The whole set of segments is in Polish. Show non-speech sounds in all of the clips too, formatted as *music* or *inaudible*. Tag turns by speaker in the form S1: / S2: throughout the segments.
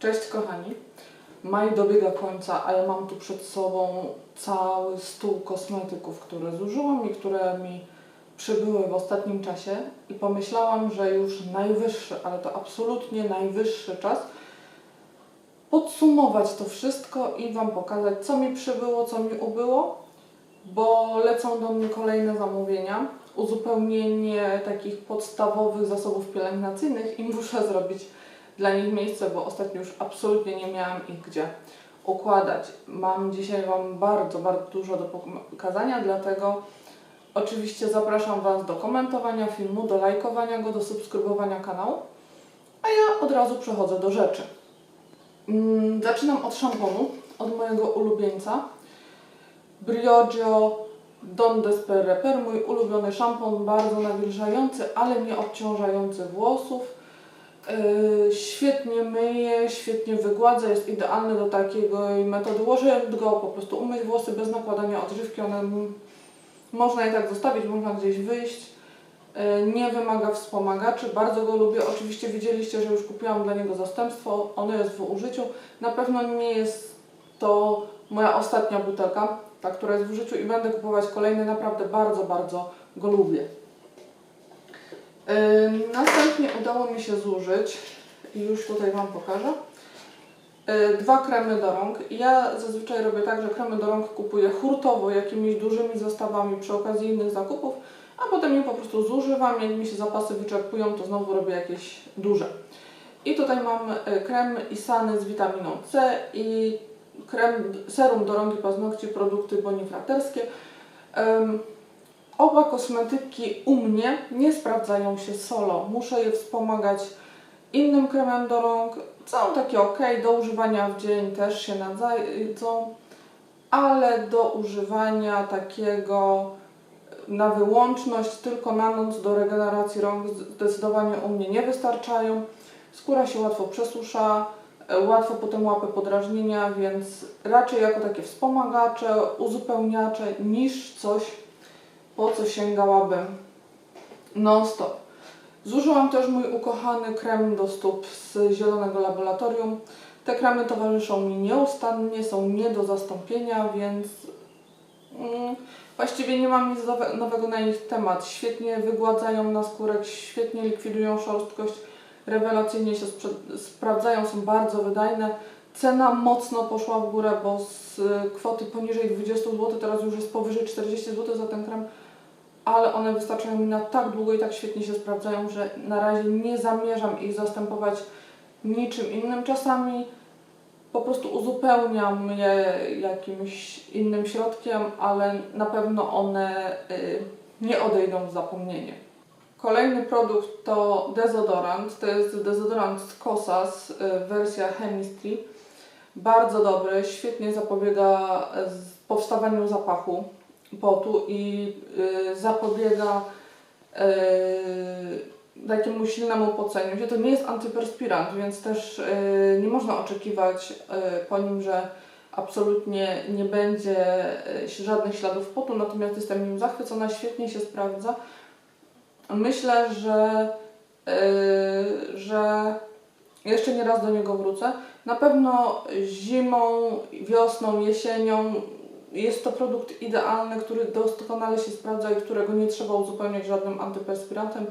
S1: Cześć kochani. Maj dobiega końca, a ja mam tu przed sobą cały stół kosmetyków, które zużyłam i które mi przybyły w ostatnim czasie i pomyślałam, że już najwyższy, ale to absolutnie najwyższy czas podsumować to wszystko i Wam pokazać, co mi przybyło, co mi ubyło, bo lecą do mnie kolejne zamówienia, uzupełnienie takich podstawowych zasobów pielęgnacyjnych i muszę *laughs* zrobić dla nich miejsce, bo ostatnio już absolutnie nie miałam ich gdzie układać. Mam dzisiaj Wam bardzo, bardzo dużo do pokazania, dlatego oczywiście zapraszam Was do komentowania filmu, do lajkowania go, do subskrybowania kanału, a ja od razu przechodzę do rzeczy. Mm, Zaczynam od szamponu, od mojego ulubieńca. Briogio Don Desper Repair, mój ulubiony szampon, bardzo nawilżający, ale nie obciążający włosów. Yy, świetnie myje, świetnie wygładza, jest idealny do takiego metody. Łożę go po prostu umyć włosy bez nakładania odżywki. One można je tak zostawić, można gdzieś wyjść. Yy, Nie wymaga wspomagaczy, bardzo go lubię. Oczywiście widzieliście, że już kupiłam dla niego zastępstwo, ono jest w użyciu. Na pewno nie jest to moja ostatnia butelka, ta, która jest w użyciu i będę kupować kolejne. Naprawdę bardzo, bardzo go lubię. Następnie udało mi się zużyć, i już tutaj Wam pokażę, yy, dwa kremy do rąk. Ja zazwyczaj robię tak, że kremy do rąk kupuję hurtowo jakimiś dużymi zestawami przy okazji innych zakupów, a potem je po prostu zużywam. Jak mi się zapasy wyczerpują, to znowu robię jakieś duże. I tutaj mam yy, krem Isany z witaminą C i krem, serum do rąk i paznokci, produkty bonifraterskie. Ym, Oba kosmetyki u mnie nie sprawdzają się solo. Muszę je wspomagać innym kremem do rąk. Są takie ok, do używania w dzień też się nadzadzą, ale do używania takiego na wyłączność, tylko na noc do regeneracji rąk zdecydowanie u mnie nie wystarczają. Skóra się łatwo przesusza, e, łatwo potem łapę podrażnienia, więc raczej jako takie wspomagacze, uzupełniacze niż coś, po co sięgałabym non-stop. Zużyłam też mój ukochany krem do stóp z Zielonego Laboratorium. Te kremy towarzyszą mi nieustannie, są nie do zastąpienia, więc mm, właściwie nie mam nic nowe- nowego na ich temat. Świetnie wygładzają na skórek, świetnie likwidują szorstkość, rewelacyjnie się sprawdzają, są bardzo wydajne. Cena mocno poszła w górę, bo z kwoty poniżej 20 zł teraz już jest powyżej 40 zł za ten krem, ale one wystarczają mi na tak długo i tak świetnie się sprawdzają, że na razie nie zamierzam ich zastępować niczym innym. Czasami po prostu uzupełniam je jakimś innym środkiem, ale na pewno one y, nie odejdą w zapomnienie. Kolejny produkt to dezodorant. To jest dezodorant z Kosas, y, wersja Chemistry. Bardzo dobry, świetnie zapobiega z- powstawaniu zapachu potu i y, zapobiega y, takiemu silnemu poceniu się. To nie jest antyperspirant, więc też y, nie można oczekiwać po nim, że absolutnie nie będzie żadnych śladów potu, natomiast jestem nim zachwycona, świetnie się sprawdza. Myślę, że, że jeszcze nie raz do niego wrócę. Na pewno zimą, wiosną, jesienią jest to produkt idealny, który doskonale się sprawdza i którego nie trzeba uzupełniać żadnym antyperspirantem,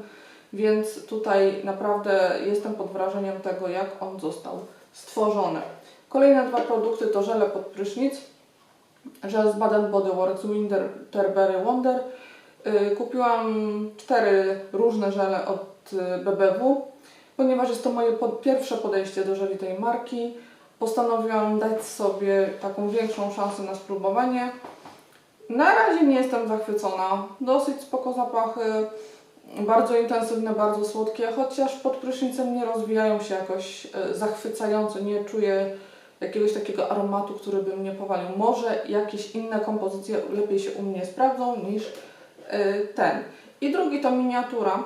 S1: więc tutaj naprawdę jestem pod wrażeniem tego, jak on został stworzony. Kolejne dwa produkty to żele pod prysznic, żel z Baden Body Works Winterberry Wonder. Y, Kupiłam cztery różne żele od y, BBW, ponieważ jest to moje pierwsze podejście do żeli tej marki. Postanowiłam dać sobie taką większą szansę na spróbowanie. Na razie nie jestem zachwycona. Dosyć spoko zapachy, bardzo intensywne, bardzo słodkie, chociaż pod prysznicem nie rozwijają się jakoś e, zachwycająco. Nie czuję jakiegoś takiego aromatu, który by mnie powalił. Może jakieś inne kompozycje lepiej się u mnie sprawdzą niż e, ten. I drugi to miniatura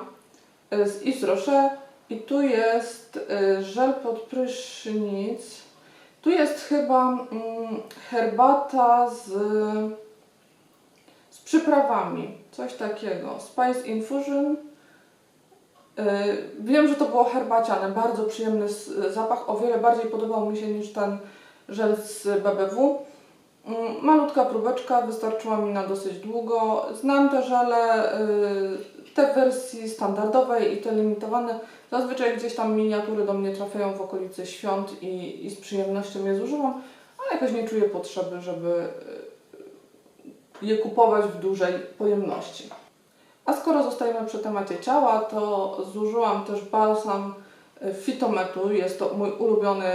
S1: e, z Yves Rocher. I tu jest żel pod prysznic. Tu jest chyba mm, herbata z, z przyprawami, coś takiego. Spice Infusion. Yy, Wiem, że to było herbaciane, bardzo przyjemny zapach, o wiele bardziej podobał mi się niż ten żel z BBW. Mm, Malutka próbeczka, wystarczyła mi na dosyć długo. Znam te żele, yy, te wersji standardowej i te limitowane. Zazwyczaj gdzieś tam miniatury do mnie trafiają w okolicy świąt i, i z przyjemnością je zużywam, ale jakoś nie czuję potrzeby, żeby yy, je kupować w dużej pojemności. A skoro zostajemy przy temacie ciała, to zużyłam też balsam y, Fitometu. Jest to mój ulubiony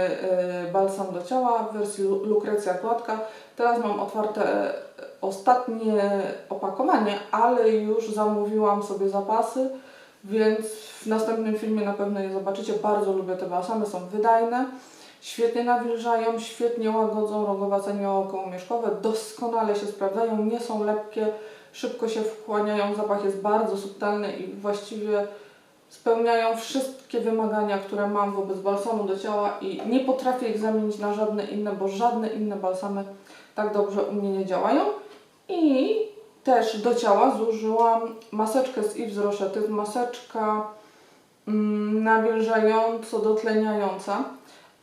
S1: y, balsam do ciała w wersji Lu- Lukrecja Gładka. Teraz mam otwarte ostatnie opakowanie, ale już zamówiłam sobie zapasy, więc w następnym filmie na pewno je zobaczycie. Bardzo lubię te balsamy, są wydajne. Świetnie nawilżają, świetnie łagodzą rogowacenie okołomieszkowe, doskonale się sprawdzają, nie są lepkie, szybko się wchłaniają, zapach jest bardzo subtelny i właściwie spełniają wszystkie wymagania, które mam wobec balsamu do ciała i nie potrafię ich zamienić na żadne inne, bo żadne inne balsamy tak dobrze u mnie nie działają. I też do ciała zużyłam maseczkę z Yves Rocher. To jest maseczka mm, nawilżająco dotleniająca,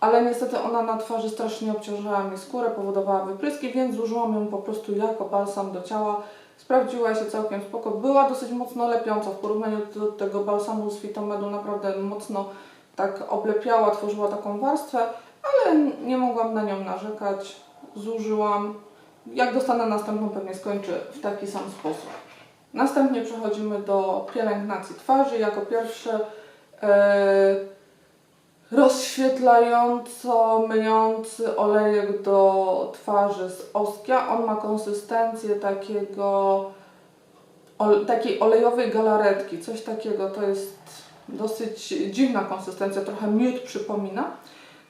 S1: ale niestety ona na twarzy strasznie obciążała mi skórę, powodowała wypryski, więc zużyłam ją po prostu jako balsam do ciała. Sprawdziła się całkiem spoko. Była dosyć mocno lepiąca w porównaniu do tego balsamu z Fitomedu. Naprawdę mocno tak oblepiała, tworzyła taką warstwę, ale nie mogłam na nią narzekać. Zużyłam. Jak dostanę następną, pewnie skończę w taki sam sposób. Następnie przechodzimy do pielęgnacji twarzy. Jako pierwsze e, rozświetlająco myjący olejek do twarzy z Oskia. On ma konsystencję takiego ol, takiej olejowej galaretki, coś takiego. To jest dosyć dziwna konsystencja, trochę miód przypomina.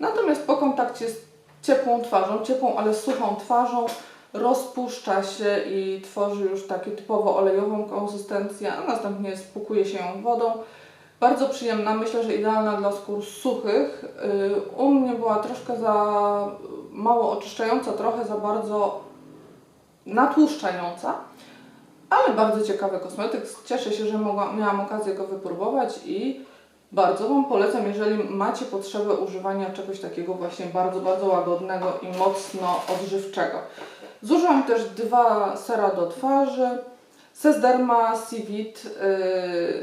S1: Natomiast po kontakcie z ciepłą twarzą, ciepłą, ale suchą twarzą, rozpuszcza się i tworzy już taką typowo olejową konsystencję, a następnie spłukuje się ją wodą. Bardzo przyjemna, myślę, że idealna dla skór suchych. Yy, U mnie była troszkę za mało oczyszczająca, trochę za bardzo natłuszczająca, ale bardzo ciekawy kosmetyk. Cieszę się, że mogłam, miałam okazję go wypróbować i bardzo Wam polecam, jeżeli macie potrzebę używania czegoś takiego właśnie bardzo, bardzo łagodnego i mocno odżywczego. Zużyłam też dwa sera do twarzy. Sesderma Civit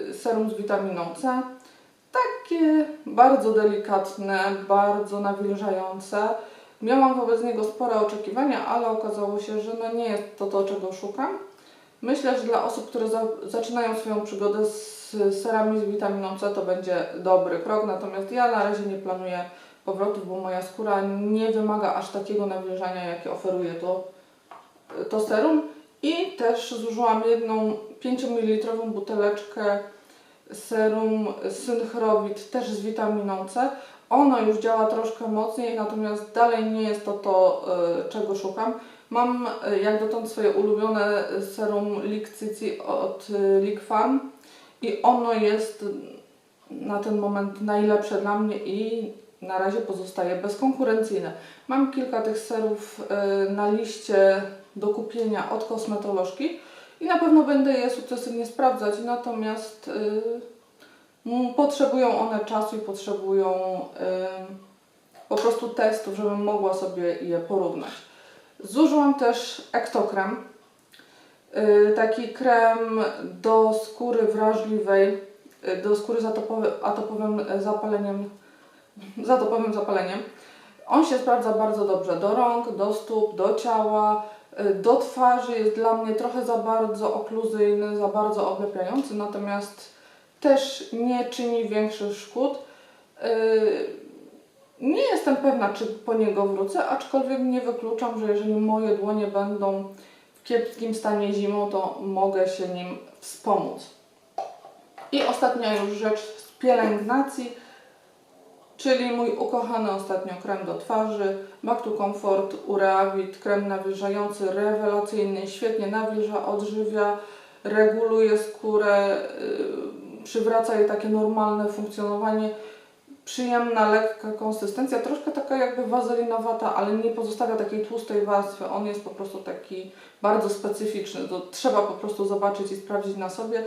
S1: yy, serum z witaminą C. Takie bardzo delikatne, bardzo nawilżające. Miałam wobec niego spore oczekiwania, ale okazało się, że no nie jest to to, czego szukam. Myślę, że dla osób, które za, zaczynają swoją przygodę z serami z witaminą C, to będzie dobry krok. Natomiast ja na razie nie planuję powrotów, bo moja skóra nie wymaga aż takiego nawilżania, jakie oferuje to, to serum. I też zużyłam jedną 5 ml buteleczkę serum Synchrowit, też z witaminą C. Ono już działa troszkę mocniej, natomiast dalej nie jest to to, y, czego szukam. Mam y, jak dotąd swoje ulubione serum Lixici od y, League Farm i ono jest na ten moment najlepsze dla mnie i na razie pozostaje bezkonkurencyjne. Mam kilka tych serów na liście do kupienia od kosmetolożki i na pewno będę je sukcesywnie sprawdzać, natomiast y, m, potrzebują one czasu i potrzebują y, po prostu testów, żebym mogła sobie je porównać. Zużyłam też ektokrem, y, taki krem do skóry wrażliwej, y, do skóry z atopowy, atopowym zapaleniem, z atopowym zapaleniem. On się sprawdza bardzo dobrze do rąk, do stóp, do ciała, do twarzy. Jest dla mnie trochę za bardzo okluzyjny, za bardzo oblepiający, natomiast też nie czyni większych szkód. Y, Nie jestem pewna, czy po niego wrócę, aczkolwiek nie wykluczam, że jeżeli moje dłonie będą w kiepskim stanie zimą, to mogę się nim wspomóc. I ostatnia już rzecz z pielęgnacji, czyli mój ukochany ostatnio krem do twarzy, Back to Comfort Ureavit, krem nawilżający, rewelacyjny, świetnie nawilża, odżywia, reguluje skórę, yy, przywraca jej takie normalne funkcjonowanie przyjemna, lekka konsystencja, troszkę taka jakby wazelinowata, ale nie pozostawia takiej tłustej warstwy. On jest po prostu taki bardzo specyficzny. To trzeba po prostu zobaczyć i sprawdzić na sobie.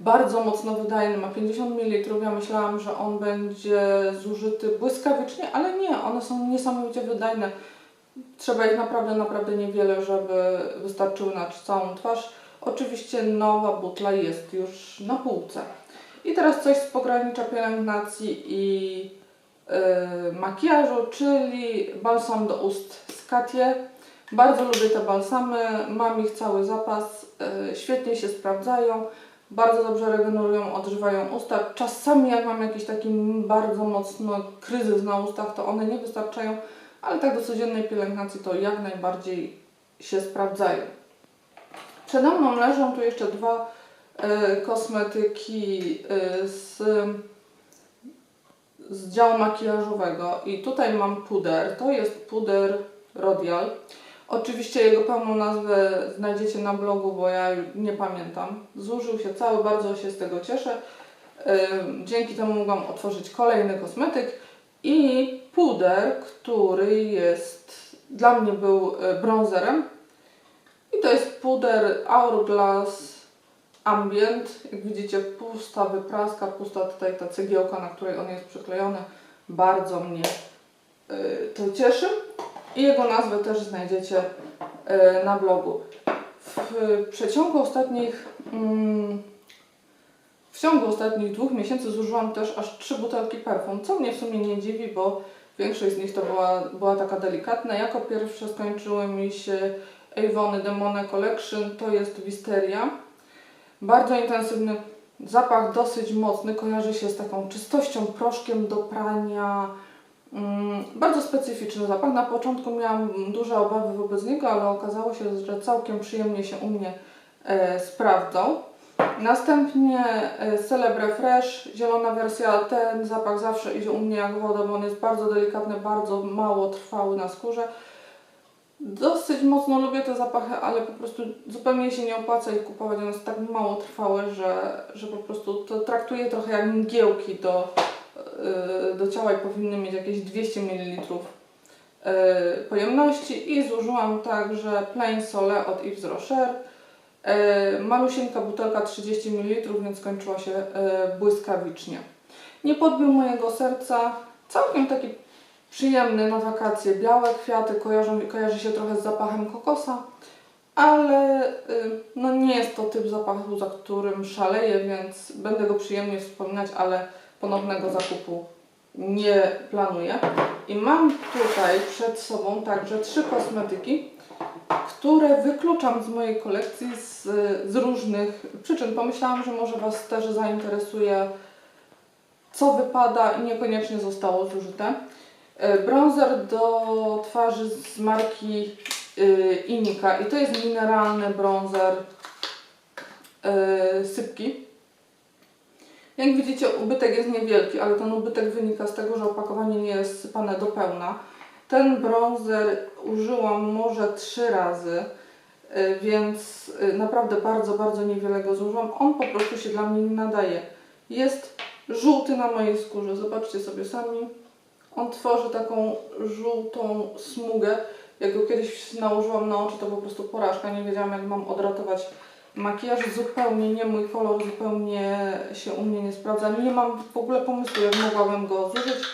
S1: Bardzo mocno wydajny, ma 50 ml. Ja myślałam, że on będzie zużyty błyskawicznie, ale nie, one są niesamowicie wydajne. Trzeba ich naprawdę, naprawdę niewiele, żeby wystarczyły na całą twarz. Oczywiście nowa butla jest już na półce. I teraz coś z pogranicza pielęgnacji i yy, makijażu, czyli balsam do ust z Katie. Bardzo lubię te balsamy, mam ich cały zapas, yy, świetnie się sprawdzają, bardzo dobrze regenerują, odżywają usta. Czasami jak mam jakiś taki bardzo mocno kryzys na ustach, to one nie wystarczają, ale tak do codziennej pielęgnacji to jak najbardziej się sprawdzają. Przede mną leżą tu jeszcze dwa e, kosmetyki e, z, z działu makijażowego i tutaj mam puder. To jest puder Rodial. Oczywiście jego pełną nazwę znajdziecie na blogu, bo ja nie pamiętam. Zużył się cały, bardzo się z tego cieszę. Dzięki temu mogłam otworzyć kolejny kosmetyk i puder, który jest dla mnie był e, bronzerem. I to jest puder Hourglass Ambient. Jak widzicie, pusta wypraska, pusta tutaj ta cegiełka, na której on jest przyklejony. Bardzo mnie y, to cieszy. I jego nazwę też znajdziecie y, na blogu. W przeciągu ostatnich mm, w ciągu ostatnich dwóch miesięcy zużyłam też aż trzy butelki perfum, co mnie w sumie nie dziwi, bo większość z nich to była, była taka delikatna. Jako pierwsze skończyły mi się Avon Demone Collection, to jest Wisteria. Bardzo intensywny zapach, dosyć mocny, kojarzy się z taką czystością, proszkiem do prania. Mm, bardzo specyficzny zapach. Na początku miałam duże obawy wobec niego, ale okazało się, że całkiem przyjemnie się u mnie e, sprawdzał. Następnie e, Celebre Fresh, zielona wersja. Ten zapach zawsze idzie u mnie jak woda, bo on jest bardzo delikatny, bardzo mało trwały na skórze. Dosyć mocno lubię te zapachy, ale po prostu zupełnie się nie opłaca ich kupować. One jest tak mało trwałe, że, że po prostu to traktuję trochę jak mgiełki do, do ciała powinny mieć jakieś 200 ml yy, pojemności. I zużyłam także Plain Sole od Yves Rocher. Yy, malusieńka butelka 30 ml, więc skończyła się błyskawicznie. Nie podbił mojego serca. Całkiem taki przyjemny na wakacje. Białe kwiaty kojarzą, kojarzy się trochę z zapachem kokosa, ale y, no nie jest to typ zapachu, za którym szaleję, więc będę go przyjemnie wspominać, ale ponownego zakupu nie planuję. I mam tutaj przed sobą także trzy kosmetyki, które wykluczam z mojej kolekcji z, z różnych przyczyn. Pomyślałam, że może Was też zainteresuje, co wypada i niekoniecznie zostało zużyte. E, Bronzer do twarzy z marki y, Inika i to jest mineralny bronzer y, sypki. Jak widzicie ubytek jest niewielki, ale ten ubytek wynika z tego, że opakowanie nie jest sypane do pełna. Ten bronzer użyłam może trzy razy, y, więc naprawdę bardzo, bardzo niewiele go zużyłam. On po prostu się dla mnie nie nadaje. Jest żółty na mojej skórze, zobaczcie sobie sami. On tworzy taką żółtą smugę. Jak go kiedyś nałożyłam na oczy, to po prostu porażka. Nie wiedziałam, jak mam odratować makijaż. Zupełnie nie mój kolor, zupełnie się u mnie nie sprawdza. Nie mam w ogóle pomysłu, jak mogłabym go zużyć,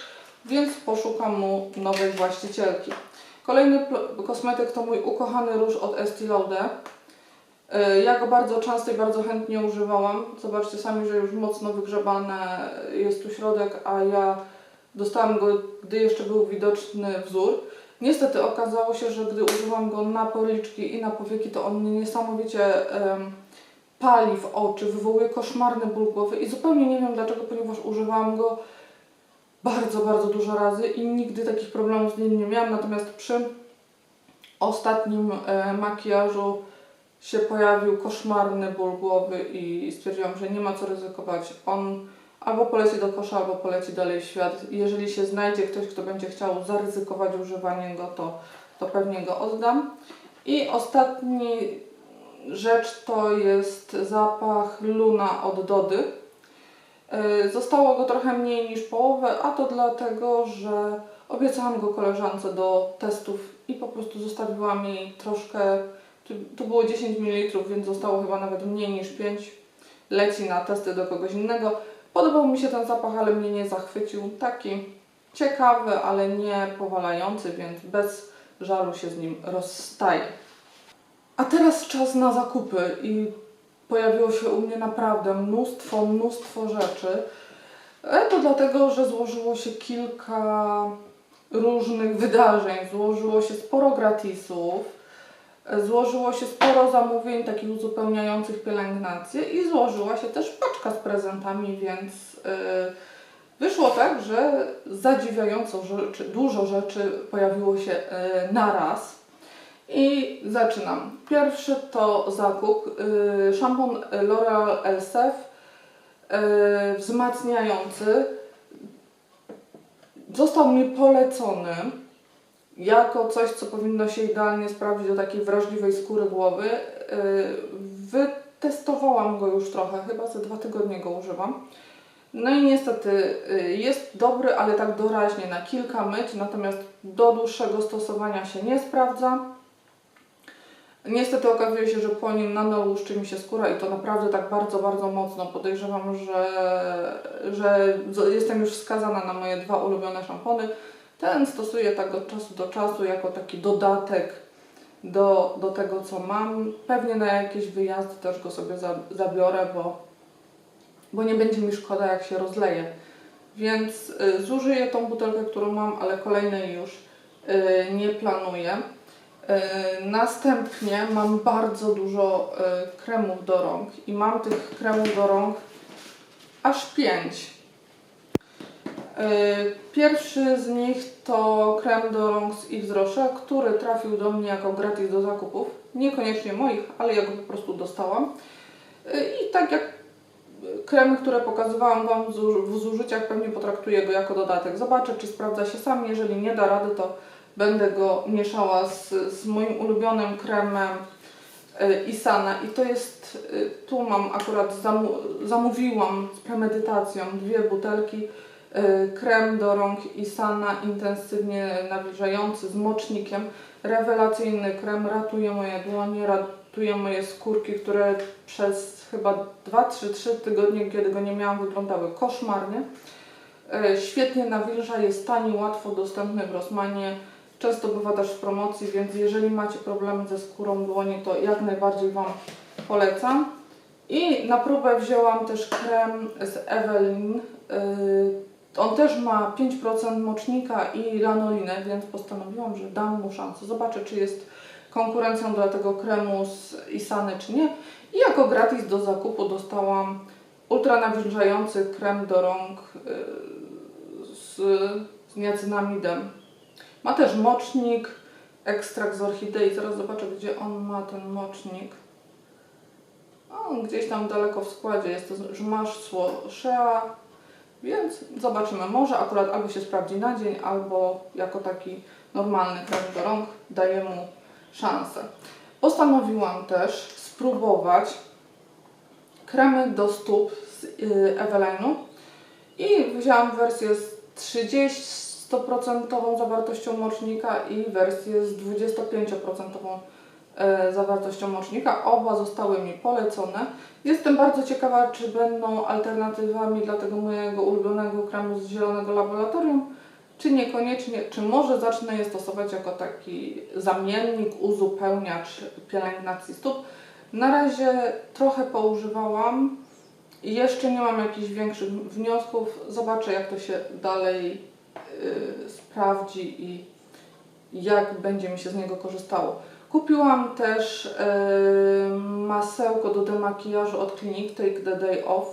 S1: więc poszukam mu nowej właścicielki. Kolejny kosmetyk to mój ukochany róż od Estee Lauder. Y, Ja go bardzo często i bardzo chętnie używałam. Zobaczcie sami, że już mocno wygrzebane jest tu środek, a ja Dostałam go, gdy jeszcze był widoczny wzór. Niestety okazało się, że gdy używam go na policzki i na powieki, to on mnie niesamowicie pali w oczy, wywołuje koszmarny ból głowy i zupełnie nie wiem dlaczego, ponieważ używałam go bardzo, bardzo dużo razy i nigdy takich problemów z nim nie miałam. Natomiast przy ostatnim e, makijażu się pojawił koszmarny ból głowy i stwierdziłam, że nie ma co ryzykować. On albo poleci do kosza, albo poleci dalej w świat. Jeżeli się znajdzie ktoś, kto będzie chciał zaryzykować używanie go, to, to pewnie go oddam. I ostatni rzecz to jest zapach Luna od Dody. Yy, Zostało go trochę mniej niż połowę, a to dlatego, że obiecałam go koleżance do testów i po prostu zostawiłam jej troszkę, tu, było 10 ml, więc zostało chyba nawet mniej niż 5 ml leci na testy do kogoś innego. Podobał mi się ten zapach, ale mnie nie zachwycił. Taki ciekawy, ale nie powalający, więc bez żalu się z nim rozstaję. A teraz czas na zakupy i pojawiło się u mnie naprawdę mnóstwo, mnóstwo rzeczy. E, To dlatego, że złożyło się kilka różnych wydarzeń, złożyło się sporo gratisów, złożyło się sporo zamówień takich uzupełniających pielęgnację i złożyła się też paczka z prezentami, więc e, wyszło tak, że zadziwiająco rzeczy, dużo rzeczy pojawiło się e, na raz. I zaczynam. Pierwszy to zakup. y, Szampon L'Oreal Elsef y, wzmacniający. Został mi polecony jako coś, co powinno się idealnie sprawdzić do takiej wrażliwej skóry głowy. Y, Wytestowałam go już trochę, chyba ze dwa tygodnie go używam. No i niestety y, jest dobry, ale tak doraźnie na kilka myć, natomiast do dłuższego stosowania się nie sprawdza. Niestety okazuje się, że po nim nadal łuszczy mi się skóra i to naprawdę tak bardzo, bardzo mocno. Podejrzewam, że, że jestem już wskazana na moje dwa ulubione szampony. Ten stosuję tak od czasu do czasu jako taki dodatek do, do tego, co mam. Pewnie na jakieś wyjazdy też go sobie zabiorę, bo, bo nie będzie mi szkoda, jak się rozleje. Więc y, zużyję tą butelkę, którą mam, ale kolejnej już y, nie planuję. Y, następnie mam bardzo dużo kremów do rąk i mam tych kremów do rąk aż 5. Pierwszy z nich to krem do rąk z Yves Rocher, który trafił do mnie jako gratis do zakupów. Niekoniecznie moich, ale ja go po prostu dostałam. Y, I tak jak kremy, które pokazywałam Wam w zuż- w zużyciach, pewnie potraktuję go jako dodatek. Zobaczę, czy sprawdza się sam. Jeżeli nie da rady, to będę go mieszała z, z moim ulubionym kremem y, Isana. I to jest, y, tu mam akurat, zamówiłam z premedytacją dwie butelki. Y, Krem do rąk Isana intensywnie nawilżający z mocznikiem. Rewelacyjny krem, ratuje moje dłonie, ratuje moje skórki, które przez chyba 2-3 tygodnie, kiedy go nie miałam, wyglądały koszmarnie. E, Świetnie nawilża, jest tani, łatwo dostępny w Rossmanie. Często bywa też w promocji, więc jeżeli macie problemy ze skórą dłoni, to jak najbardziej Wam polecam. I na próbę wzięłam też krem z Evelyn. Yy, On też ma 5% mocznika i lanolinę, więc postanowiłam, że dam mu szansę. Zobaczę, czy jest konkurencją dla tego kremu z Isany, czy nie. I jako gratis do zakupu dostałam ultra nawilżający krem do rąk yy, z, z niacinamidem. Ma też mocznik, ekstrakt z orchidei. Zaraz zobaczę, gdzie on ma ten mocznik. O, gdzieś tam daleko w składzie jest to żmaszcło Shea, więc zobaczymy. Może akurat albo się sprawdzi na dzień, albo jako taki normalny krem do rąk daję mu szansę. Postanowiłam też spróbować kremy do stóp z y, Evelyn'u i wzięłam wersję z 30% zawartością mocznika i wersję z 25% e, zawartością mocznika. Oba zostały mi polecone. Jestem bardzo ciekawa, czy będą alternatywami dla tego mojego ulubionego kremu z zielonego laboratorium, czy niekoniecznie, czy może zacznę je stosować jako taki zamiennik, uzupełniacz pielęgnacji stóp. Na razie trochę poużywałam jeszcze nie mam jakichś większych wniosków. Zobaczę, jak to się dalej y, sprawdzi i jak będzie mi się z niego korzystało. Kupiłam też y, masełko do demakijażu od Clinique Take the Day Off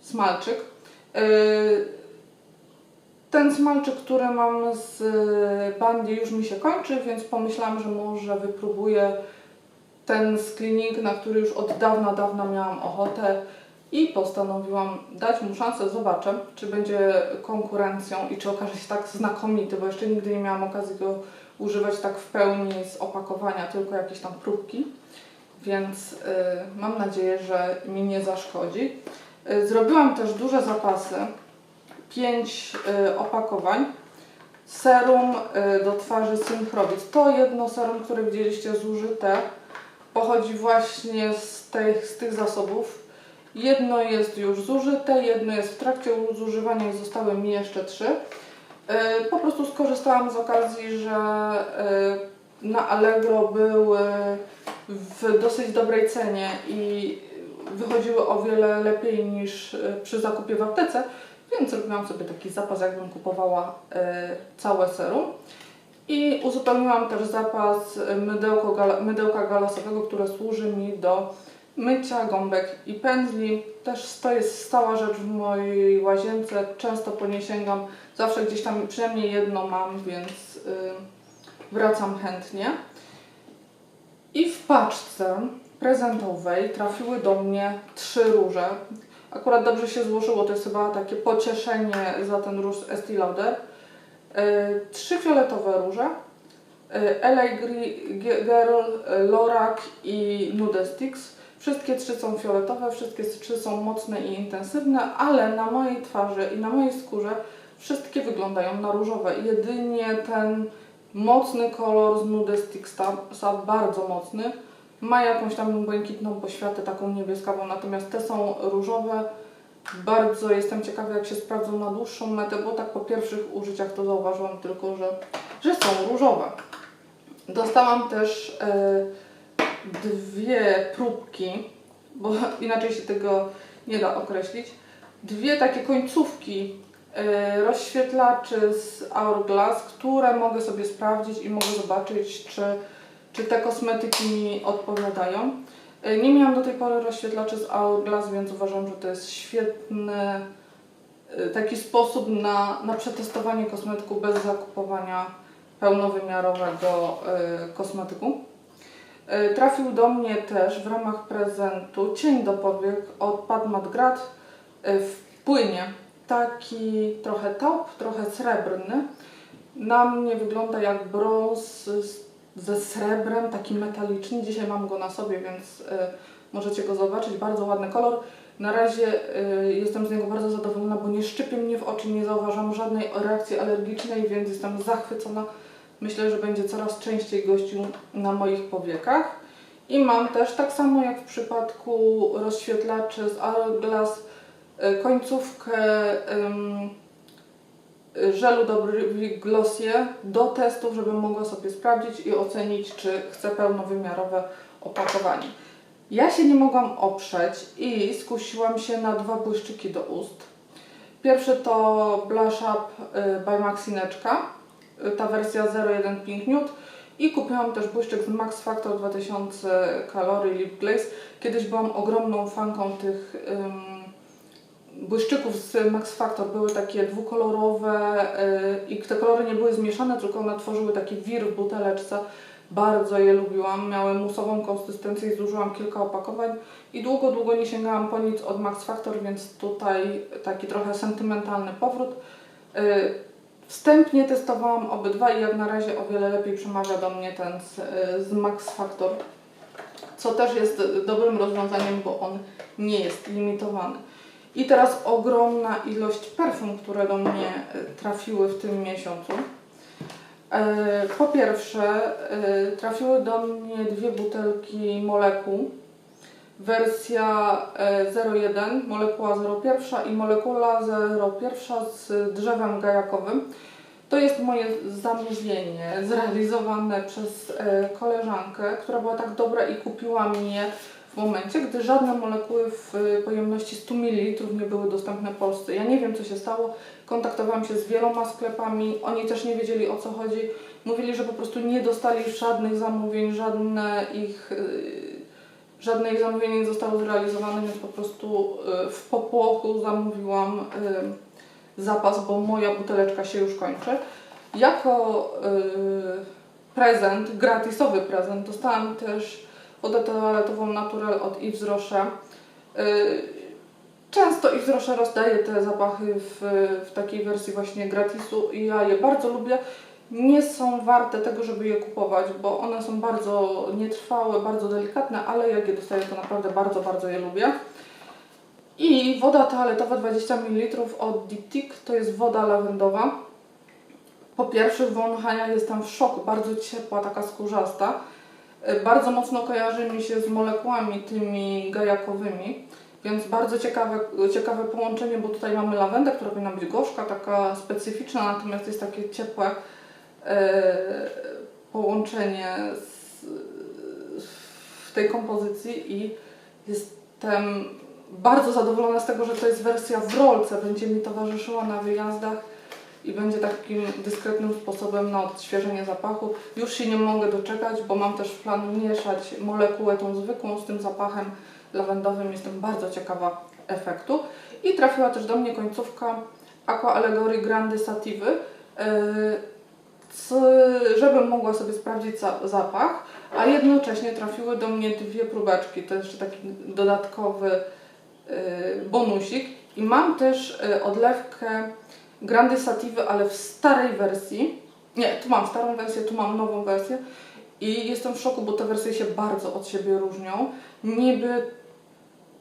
S1: smalczyk. Y, ten smalczyk, który mam z Bandy już mi się kończy, więc pomyślałam, że może wypróbuję ten z Clinique, na który już od dawna, dawna miałam ochotę i postanowiłam dać mu szansę, zobaczę, czy będzie konkurencją i czy okaże się tak znakomity, bo jeszcze nigdy nie miałam okazji go używać tak w pełni z opakowania, tylko jakieś tam próbki, więc y, mam nadzieję, że mi nie zaszkodzi. Y, zrobiłam też duże zapasy, 5 y, opakowań serum do twarzy Synchrobit. To jedno serum, które widzieliście zużyte, pochodzi właśnie z tych, z tych zasobów Jedno jest już zużyte, jedno jest w trakcie zużywania i zostały mi jeszcze trzy. E, Po prostu skorzystałam z okazji, że e, na Allegro były w dosyć dobrej cenie i wychodziły o wiele lepiej niż e, przy zakupie w aptece, więc zrobiłam sobie taki zapas, jakbym kupowała całe serum. I uzupełniłam też zapas mydełko, mydełka galasowego, które służy mi do mycia gąbek i pędzli. Też to jest stała rzecz w mojej łazience, często po sięgam, zawsze gdzieś tam przynajmniej jedno mam, więc y, wracam chętnie. I w paczce prezentowej trafiły do mnie trzy róże. Akurat dobrze się złożyło, to jest chyba takie pocieszenie za ten róż z Estee Lauder. Y, Trzy fioletowe róże. y, LA Girl, Lorac i Nude Sticks. Wszystkie trzy są fioletowe, wszystkie trzy są mocne i intensywne, ale na mojej twarzy i na mojej skórze wszystkie wyglądają na różowe. Jedynie ten mocny kolor z Nude Sticksa, bardzo mocny, ma jakąś tam błękitną poświatę, taką niebieskawą, natomiast te są różowe. Bardzo jestem ciekawa, jak się sprawdzą na dłuższą metę, bo tak po pierwszych użyciach to zauważyłam tylko, że, że są różowe. Dostałam też e, dwie próbki, bo *laughs* inaczej się tego nie da określić. Dwie takie końcówki rozświetlaczy z Hourglass, które mogę sobie sprawdzić i mogę zobaczyć, czy, czy te kosmetyki mi odpowiadają. E, Nie miałam do tej pory rozświetlaczy z Hourglass, więc uważam, że to jest świetny e, taki sposób na, na przetestowanie kosmetyku bez zakupowania pełnowymiarowego kosmetyku. Trafił do mnie też w ramach prezentu cień do powiek od Padmat Grad w płynie. Taki trochę taup, trochę srebrny. Na mnie wygląda jak brąz ze srebrem, taki metaliczny. Dzisiaj mam go na sobie, więc e, możecie go zobaczyć. Bardzo ładny kolor. Na razie e, jestem z niego bardzo zadowolona, bo nie szczypie mnie w oczy, nie zauważam żadnej reakcji alergicznej, więc jestem zachwycona. Myślę, że będzie coraz częściej gościł na moich powiekach. I mam też, tak samo jak w przypadku rozświetlaczy z Hourglass, y, końcówkę ym, y, żelu do brwi Glossier do testów, żebym mogła sobie sprawdzić i ocenić, czy chcę pełnowymiarowe opakowanie. Ja się nie mogłam oprzeć i skusiłam się na dwa błyszczyki do ust. Pierwszy to Blush Up y, by Maxineczka, y, ta wersja 01 Pink Nude i kupiłam też błyszczyk z Max Factor 2000 kalorii Lip Glaze. Kiedyś byłam ogromną fanką tych błyszczyków z Max Factor. Były takie dwukolorowe y, i te kolory nie były zmieszane, tylko one tworzyły taki wir w buteleczce. Bardzo je lubiłam. Miały musową konsystencję i zużyłam kilka opakowań i długo, długo nie sięgałam po nic od Max Factor, więc tutaj taki trochę sentymentalny powrót. Y, Wstępnie testowałam obydwa i jak na razie o wiele lepiej przemawia do mnie ten z, z Max Factor, co też jest dobrym rozwiązaniem, bo on nie jest limitowany. I teraz ogromna ilość perfum, które do mnie e, trafiły w tym miesiącu. E, Po pierwsze, e, trafiły do mnie dwie butelki molekuł. Wersja e, 01, molekuła 01 i molekula 01 z drzewem gajakowym. To jest moje zamówienie zrealizowane przez koleżankę, która była tak dobra i kupiła mi je w momencie, gdy żadne molekuły w e, pojemności 100 ml nie były dostępne w Polsce. Ja nie wiem, co się stało. Kontaktowałam się z wieloma sklepami, oni też nie wiedzieli o co chodzi. Mówili, że po prostu nie dostali żadnych zamówień, żadne ich, e, żadne ich zamówienie nie zostało zrealizowane, więc po prostu e, w popłochu zamówiłam zapas, bo moja buteleczka się już kończy. Jako y, prezent, gratisowy prezent, dostałam też wodę toaletową Natural od Yves Rocher. Y, często Yves Rocher rozdaje te zapachy w, w takiej wersji właśnie gratisu i ja je bardzo lubię. Nie są warte tego, żeby je kupować, bo one są bardzo nietrwałe, bardzo delikatne, ale jak je dostaję, to naprawdę bardzo, bardzo je lubię. I woda toaletowa 20 ml od Diptyque to jest woda lawendowa. Po pierwszych wąchaniach jestem w szoku, bardzo ciepła, taka skórzasta. Bardzo mocno kojarzy mi się z molekułami tymi gajakowymi. Więc bardzo ciekawe, ciekawe połączenie, bo tutaj mamy lawendę, która powinna być gorzka, taka specyficzna, natomiast jest takie ciepłe e, połączenie z, w tej kompozycji i jestem bardzo zadowolona z tego, że to jest wersja w rolce, będzie mi towarzyszyła na wyjazdach i będzie takim dyskretnym sposobem na odświeżenie zapachu. Już się nie mogę doczekać, bo mam też w planie mieszać molekułę tą zwykłą z tym zapachem lawendowym. Jestem bardzo ciekawa efektu. I trafiła też do mnie końcówka Aqua Allegory Grande Sativy, yy, żebym mogła sobie sprawdzić za- zapach, a jednocześnie trafiły do mnie dwie próbeczki. To jeszcze taki dodatkowy yy, bonusik. I mam też yy, odlewkę Grande Sativy, ale w starej wersji. Nie, tu mam starą wersję, tu mam nową wersję. I jestem w szoku, bo te wersje się bardzo od siebie różnią. Niby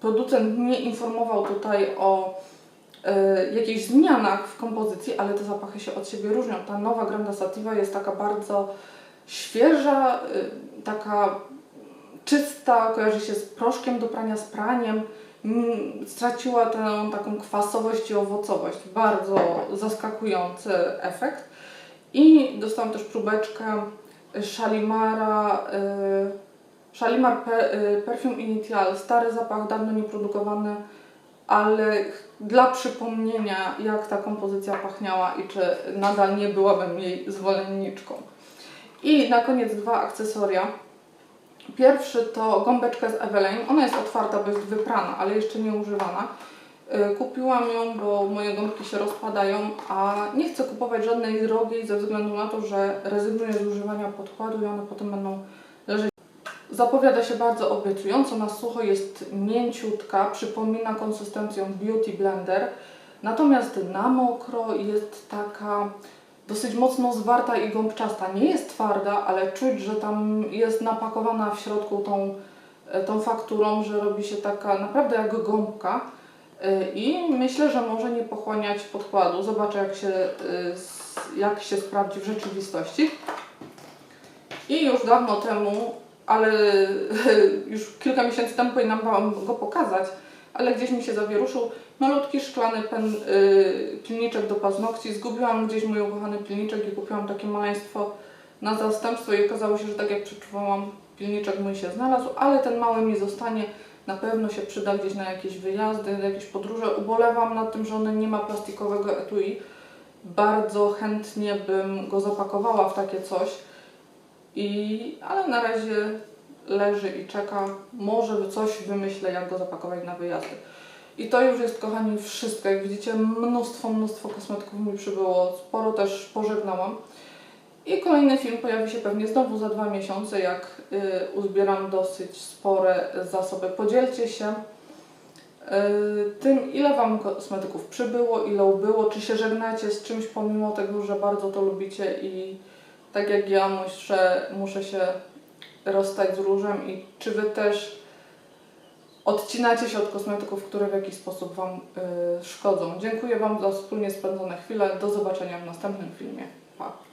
S1: producent nie informował tutaj o e, jakichś zmianach w kompozycji, ale te zapachy się od siebie różnią. Ta nowa Granda Sativa jest taka bardzo świeża, y, taka czysta, kojarzy się z proszkiem do prania, z praniem. Straciła tę taką kwasowość i owocowość. Bardzo zaskakujący efekt. I dostałam też próbeczkę Shalimara, y, Shalimar y, Perfume Initial, stary zapach, dawno nieprodukowany, ale dla przypomnienia, jak ta kompozycja pachniała i czy nadal nie byłabym jej zwolenniczką. I na koniec dwa akcesoria. Pierwszy to gąbeczka z Evelyn. Ona jest otwarta, bo jest wyprana, ale jeszcze nie używana. Y, Kupiłam ją, bo moje gąbki się rozpadają, a nie chcę kupować żadnej drogiej ze względu na to, że rezygnuję z używania podkładu i one potem będą leżeć. Zapowiada się bardzo obiecująco, na sucho jest mięciutka, przypomina konsystencją Beauty Blender, natomiast na mokro jest taka dosyć mocno zwarta i gąbczasta. Nie jest twarda, ale czuć, że tam jest napakowana w środku tą, e, tą fakturą, że robi się taka naprawdę jak gąbka. Y, I myślę, że może nie pochłaniać podkładu. Zobaczę, jak się, s- jak się sprawdzi w rzeczywistości. I już dawno temu, ale *laughs* już kilka miesięcy temu powinnam Wam go pokazać, ale gdzieś mi się zawieruszył malutki szklany pen, y, pilniczek do paznokci. Zgubiłam gdzieś mój ukochany pilniczek i kupiłam takie maleństwo na zastępstwo i okazało się, że tak jak przeczuwałam, pilniczek mój się znalazł, ale ten mały mi zostanie. Na pewno się przyda gdzieś na jakieś wyjazdy, na jakieś podróże. Ubolewam nad tym, że on nie ma plastikowego etui. Bardzo chętnie bym go zapakowała w takie coś. I, ale na razie leży i czeka. Może coś wymyślę, jak go zapakować na wyjazdy. I to już jest, kochani, wszystko. Jak widzicie, mnóstwo, mnóstwo kosmetyków mi przybyło. Sporo też pożegnałam. I kolejny film pojawi się pewnie znowu za dwa miesiące, jak y, uzbieram dosyć spore zasoby. Podzielcie się y, tym, ile Wam kosmetyków przybyło, ile ubyło, czy się żegnacie z czymś pomimo tego, że bardzo to lubicie i tak jak ja muszę, muszę się rozstać z różem i czy Wy też odcinacie się od kosmetyków, które w jakiś sposób Wam y, szkodzą. Dziękuję Wam za wspólnie spędzone chwile. Do zobaczenia w następnym filmie. Pa!